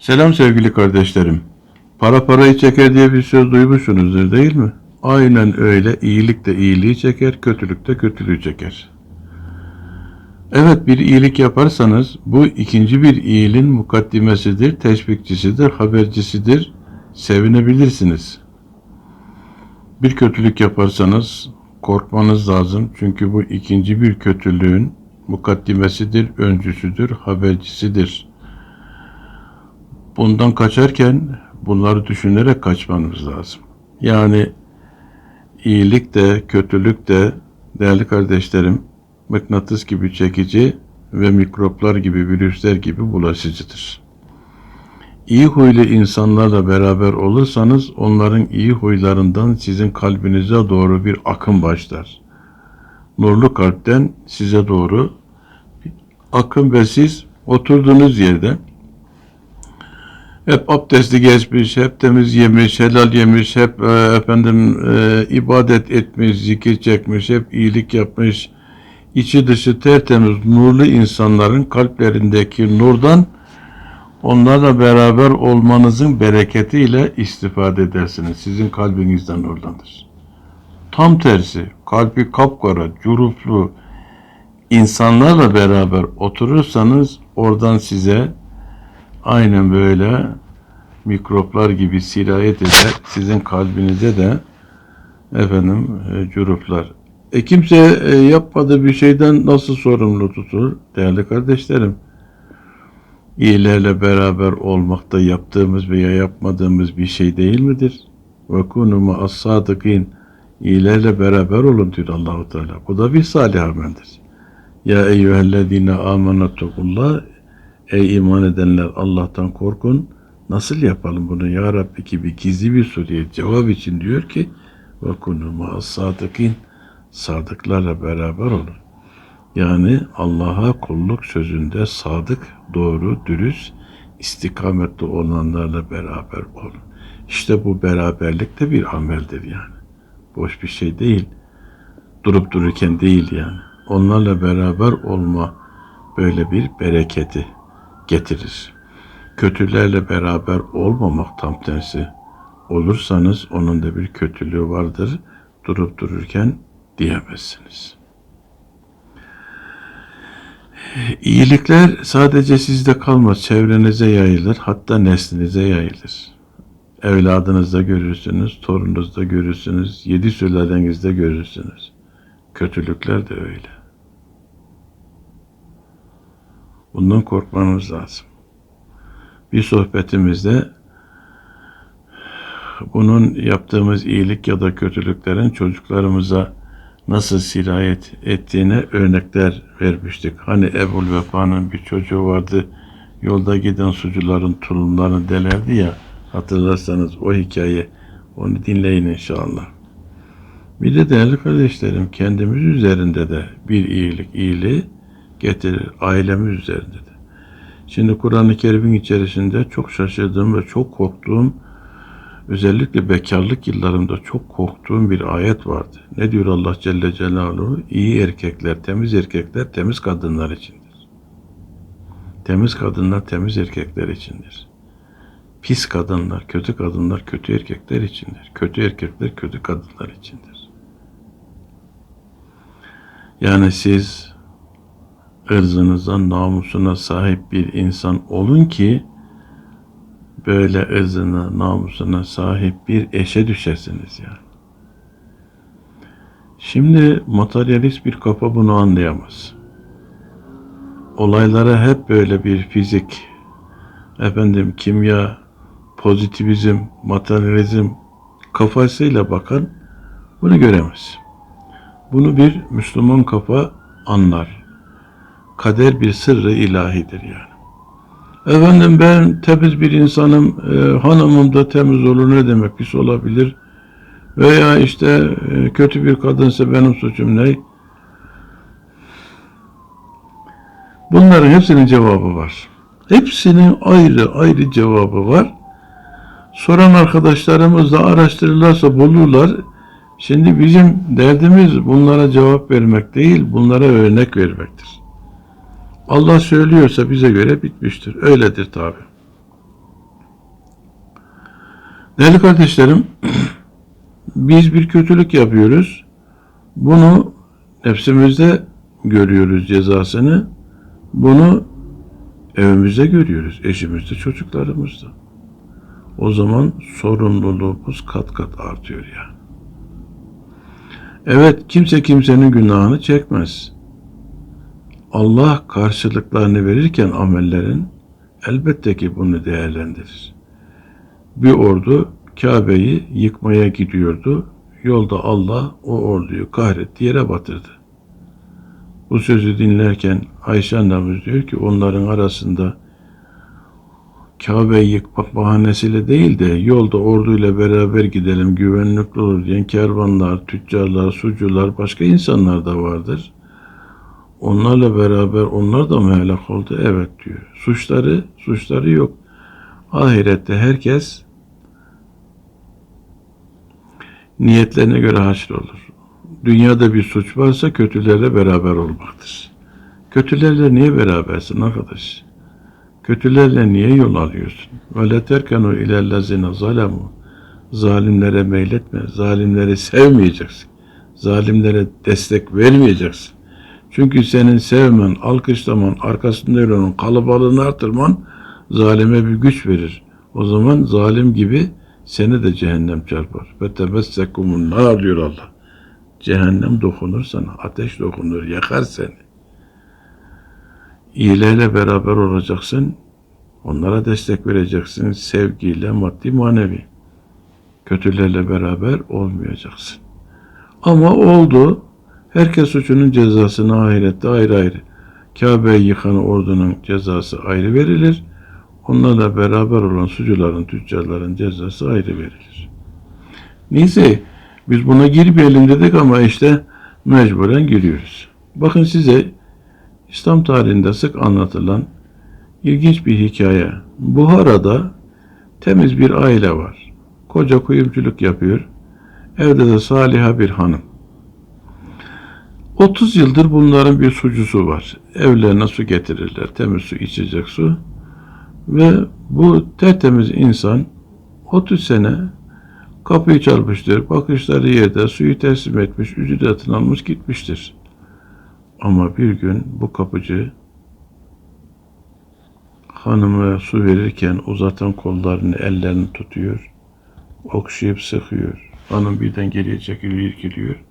Selam sevgili kardeşlerim. Para parayı çeker diye bir söz duymuşsunuzdur değil mi? Aynen öyle. İyilik de iyiliği çeker, kötülük de kötülüğü çeker. Evet bir iyilik yaparsanız bu ikinci bir iyiliğin mukaddimesidir, teşvikçisidir, habercisidir. Sevinebilirsiniz. Bir kötülük yaparsanız korkmanız lazım. Çünkü bu ikinci bir kötülüğün mukaddimesidir, öncüsüdür, habercisidir. Bundan kaçarken bunları düşünerek kaçmanız lazım. Yani iyilik de kötülük de değerli kardeşlerim mıknatıs gibi çekici ve mikroplar gibi virüsler gibi bulaşıcıdır. İyi huylu insanlarla beraber olursanız onların iyi huylarından sizin kalbinize doğru bir akım başlar. Nurlu kalpten size doğru akım ve siz oturduğunuz yerde hep abdesti geçmiş, hep temiz yemiş, helal yemiş, hep e, efendim e, ibadet etmiş, zikir çekmiş, hep iyilik yapmış, içi dışı tertemiz, nurlu insanların kalplerindeki nurdan onlarla beraber olmanızın bereketiyle istifade edersiniz. Sizin kalbinizden nurlanır. Tam tersi, kalbi kapkara, curuflu insanlarla beraber oturursanız oradan size aynen böyle mikroplar gibi sirayet eder. Sizin kalbinize de efendim e, curuflar. E kimse e, yapmadığı bir şeyden nasıl sorumlu tutulur? Değerli kardeşlerim, iyilerle beraber olmak da yaptığımız veya yapmadığımız bir şey değil midir? Ve kunu ma'as sadıkîn. İyilerle beraber olun diyor Allahu Teala. Bu da bir salih ameldir. Ya eyyühellezine amenettekullah Ey iman edenler Allah'tan korkun. Nasıl yapalım bunu ya Rabbi gibi gizli bir soruya cevap için diyor ki ve kunu ma'as sadıkîn. Sadıklarla beraber olun. Yani Allah'a kulluk sözünde sadık, doğru, dürüst, istikametli olanlarla beraber olun. İşte bu beraberlik de bir ameldir yani. Boş bir şey değil. Durup dururken değil yani. Onlarla beraber olma böyle bir bereketi getirir. Kötülerle beraber olmamak tam tersi. Olursanız onun da bir kötülüğü vardır. Durup dururken diyemezsiniz. İyilikler sadece sizde kalmaz, çevrenize yayılır, hatta neslinize yayılır. Evladınızda görürsünüz, torununuzda görürsünüz, yedi sülalenizde görürsünüz. Kötülükler de öyle. Bundan korkmanız lazım. Bir sohbetimizde bunun yaptığımız iyilik ya da kötülüklerin çocuklarımıza nasıl sirayet ettiğine örnekler vermiştik. Hani Ebul Vefa'nın bir çocuğu vardı. Yolda giden sucuların tulumlarını delerdi ya. Hatırlarsanız o hikaye. Onu dinleyin inşallah. Bir de değerli kardeşlerim kendimiz üzerinde de bir iyilik iyiliği getirir. Ailemiz üzerinde de. Şimdi Kur'an-ı Kerim'in içerisinde çok şaşırdığım ve çok korktuğum özellikle bekarlık yıllarımda çok korktuğum bir ayet vardı. Ne diyor Allah Celle Celaluhu? İyi erkekler, temiz erkekler, temiz kadınlar içindir. Temiz kadınlar, temiz erkekler içindir. Pis kadınlar, kötü kadınlar, kötü erkekler içindir. Kötü erkekler, kötü kadınlar içindir. Yani siz ırzınıza, namusuna sahip bir insan olun ki böyle ırzına, namusuna sahip bir eşe düşesiniz yani. Şimdi materyalist bir kafa bunu anlayamaz. Olaylara hep böyle bir fizik, efendim kimya, pozitivizm, materyalizm kafasıyla bakan bunu göremez. Bunu bir Müslüman kafa anlar. Kader bir sırrı ilahidir yani. Efendim ben temiz bir insanım, e, hanımım da temiz olur ne demek pis olabilir? Veya işte e, kötü bir kadınsa benim suçum ne? Bunların hepsinin cevabı var. Hepsinin ayrı ayrı cevabı var. Soran arkadaşlarımız da araştırırlarsa bulurlar. Şimdi bizim derdimiz bunlara cevap vermek değil, bunlara örnek vermektir. Allah söylüyorsa bize göre bitmiştir. Öyledir tabi. Değerli kardeşlerim, biz bir kötülük yapıyoruz. Bunu nefsimizde görüyoruz cezasını. Bunu evimizde görüyoruz, eşimizde, çocuklarımızda. O zaman sorumluluğumuz kat kat artıyor ya. Evet, kimse kimsenin günahını çekmez. Allah karşılıklarını verirken amellerin elbette ki bunu değerlendirir. Bir ordu Kabe'yi yıkmaya gidiyordu. Yolda Allah o orduyu kahretti, yere batırdı. Bu sözü dinlerken Ayşe annemiz diyor ki onların arasında Kabe'yi yıkmak bahanesiyle değil de yolda orduyla beraber gidelim güvenlikli olur diyen kervanlar, tüccarlar, sucular, başka insanlar da vardır. Onlarla beraber onlar da mı helak oldu? Evet diyor. Suçları, suçları yok. Ahirette herkes niyetlerine göre haşr olur. Dünyada bir suç varsa kötülerle beraber olmaktır. Kötülerle niye berabersin arkadaş? Kötülerle niye yol alıyorsun? Ve terkenu ilellezine zalemu. Zalimlere meyletme. Zalimleri sevmeyeceksin. Zalimlere destek vermeyeceksin. Çünkü senin sevmen, alkışlaman, arkasında yürümen, kalabalığını artırman zalime bir güç verir. O zaman zalim gibi seni de cehennem çarpar. Ve tebessekumun nar diyor Allah. Cehennem dokunur sana, ateş dokunur, yakar seni. İyilerle beraber olacaksın, onlara destek vereceksin, sevgiyle, maddi, manevi. Kötülerle beraber olmayacaksın. Ama oldu, herkes suçunun cezasını ahirette ayrı ayrı. Kabe'yi yıkan ordunun cezası ayrı verilir, onlarla beraber olan sucuların, tüccarların cezası ayrı verilir. Neyse, biz buna girmeyelim dedik ama işte mecburen giriyoruz. Bakın size İslam tarihinde sık anlatılan ilginç bir hikaye. Buhara'da temiz bir aile var. Koca kuyumculuk yapıyor. Evde de saliha bir hanım. 30 yıldır bunların bir sucusu var. Evlerine su getirirler. Temiz su, içecek su. Ve bu tertemiz insan 30 sene kapıyı çalmıştır. Bakışları yerde suyu teslim etmiş, ücretini almış gitmiştir. Ama bir gün bu kapıcı hanıma su verirken uzatan kollarını, ellerini tutuyor. Okşayıp sıkıyor. Hanım birden geriye çekiliyor, irkiliyor.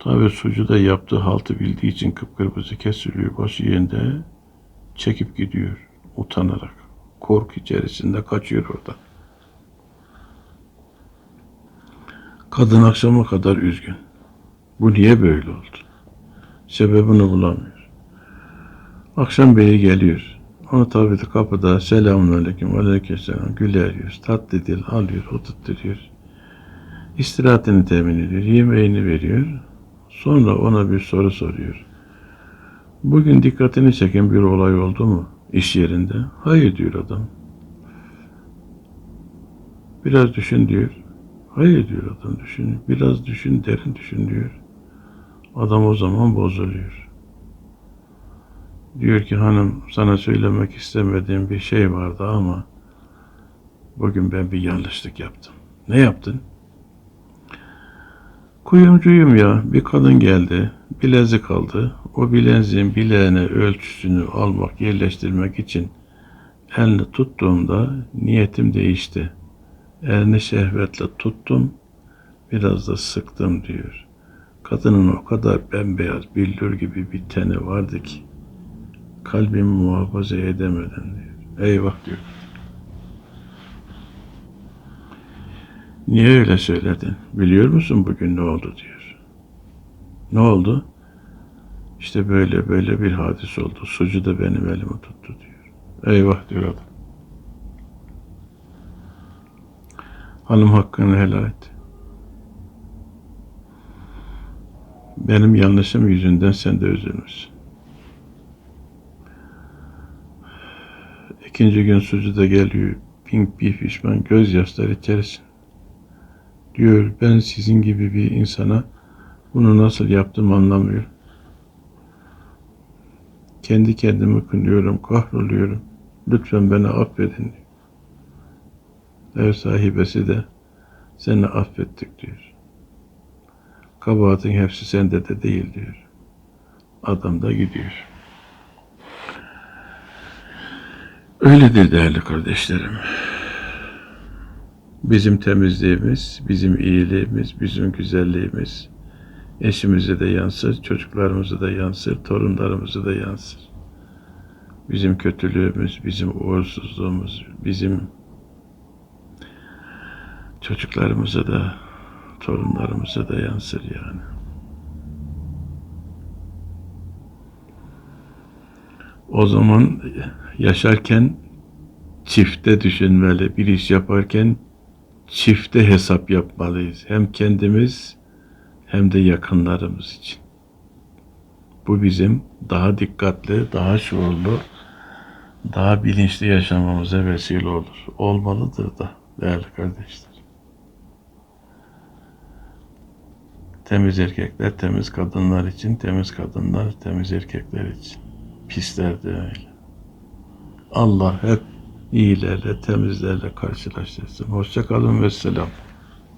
Tabi sucu da yaptığı haltı bildiği için kıpkırmızı kesiliyor. Başı yerinde çekip gidiyor utanarak. Korku içerisinde kaçıyor oradan. Kadın akşama kadar üzgün. Bu niye böyle oldu? Sebebini bulamıyor. Akşam beyi geliyor. Onu tabi de kapıda selamun aleyküm aleykümselam güler yüz tatlı dil alıyor oturtturuyor. İstirahatini temin ediyor. Yemeğini veriyor. Sonra ona bir soru soruyor. Bugün dikkatini çeken bir olay oldu mu iş yerinde? Hayır diyor adam. Biraz düşün diyor. Hayır diyor adam düşün. Biraz düşün, derin düşün diyor. Adam o zaman bozuluyor. Diyor ki hanım sana söylemek istemediğim bir şey vardı ama bugün ben bir yanlışlık yaptım. Ne yaptın? Kuyumcuyum ya. Bir kadın geldi. Bilezik aldı. O bileziğin bileğine ölçüsünü almak, yerleştirmek için elini tuttuğumda niyetim değişti. Elini şehvetle tuttum, biraz da sıktım diyor. Kadının o kadar bembeyaz billur gibi bir teni vardı ki kalbimi muhafaza edemeden diyor. Eyvah diyor. Niye öyle söyledin? Biliyor musun bugün ne oldu diyor. Ne oldu? İşte böyle böyle bir hadis oldu. Sucu da benim elimi tuttu diyor. Eyvah diyor adam. Hanım hakkını helal et. Benim yanlışım yüzünden sen de üzülmüşsün. İkinci gün sucu da geliyor. Pink bir pişman gözyaşları içerisinde. Diyor ben sizin gibi bir insana bunu nasıl yaptım anlamıyorum. Kendi kendimi kınıyorum, kahroluyorum. Lütfen beni affedin. Ev sahibesi de seni affettik diyor. Kabahatin hepsi sende de değil diyor. Adam da gidiyor. Öyledir değerli kardeşlerim. Bizim temizliğimiz, bizim iyiliğimiz, bizim güzelliğimiz eşimize de yansır, çocuklarımıza da yansır, torunlarımıza da yansır. Bizim kötülüğümüz, bizim uğursuzluğumuz, bizim çocuklarımıza da, torunlarımıza da yansır yani. O zaman yaşarken çifte düşünmeli, bir iş yaparken çifte hesap yapmalıyız. Hem kendimiz hem de yakınlarımız için. Bu bizim daha dikkatli, daha şuurlu, daha bilinçli yaşamamıza vesile olur. Olmalıdır da değerli kardeşler. Temiz erkekler temiz kadınlar için, temiz kadınlar temiz erkekler için. Pisler de öyle. Allah hep iyilerle, temizlerle karşılaştırsın. Hoşça kalın ve selam.